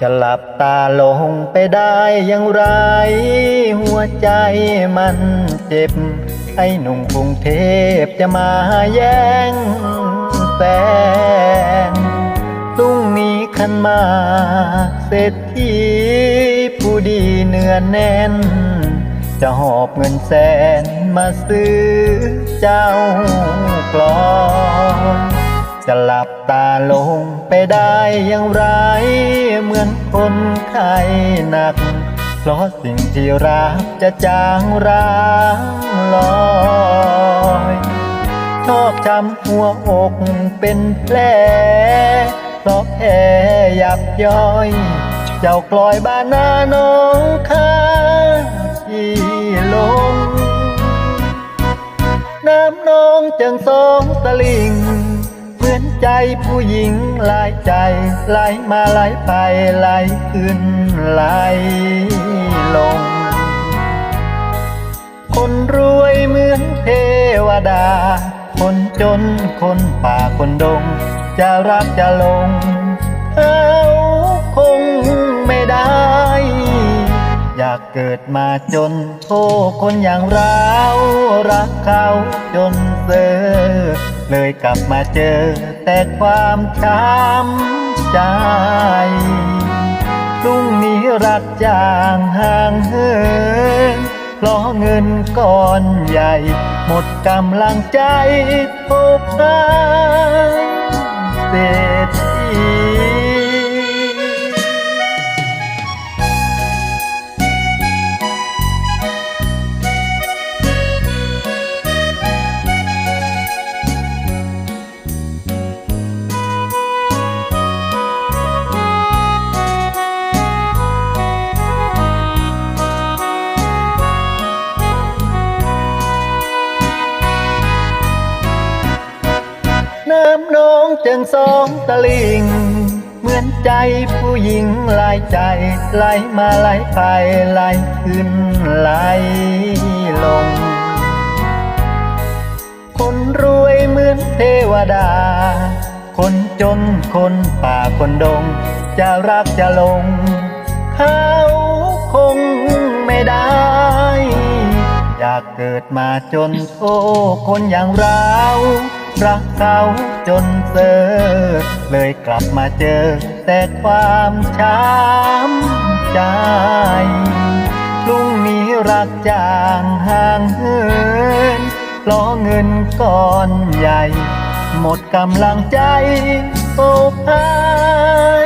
จะหลับตาลงไปได้อย่างไร หัวใจมันเจ็บ ไอ้หนุ่มกรุงเทพจะมาแย่งแฟนพรุ่งนี้ขันมาเศรษฐีผู้ดีเนื้อแน่น จะหอบเงินแสนมาซื้อเจ้ากลอน จะหลับตาลงไปได้อย่างไร เหมือนคนไข้หนัก เพราะสิ่งที่รักจะจางร้างลอยชอบจำหัวอกเป็นแผลเพราะแพ้ยับย้อย เจ้ากลอยบ้านนาน้องข้าที่ลง น้ำนองจังสองตะลิง นใจผู้หญิงหลายใจไหลมาไหลไปไหลขึ้นไหลลง คนรวยเหมือนเทวดา คนจนคนป่าคนดง จะรักจะลงเขาคงไม่ได้ อยากเกิดมาจนโทษคนอย่างเรา รักเขาจนเซอ เลยกลับมาเจอแต่ความช้ำใจพรุ่งนี้รักจางห่างเหินเพราะเงินก้อนใหญ่ หมดกำลังใจพบหา จังสองตะลิง เหมือนใจผู้หญิงหลายใจไหลมาไหลไปไหลขึ้นไหลลง คนรวยเหมือนเทวดา คนจนคนป่าคนดง จะรักจะลง เขาคงไม่ได้อยากเกิดมาจนโทษคนอย่างเรา รักเขาจนเซอเลยกลับมาเจอ แต่ความช้ำใจพรุ่งนี้รักจางห่างเหินเพราะเงินก้อนใหญ่ หมดกำลังใจโอ้พาย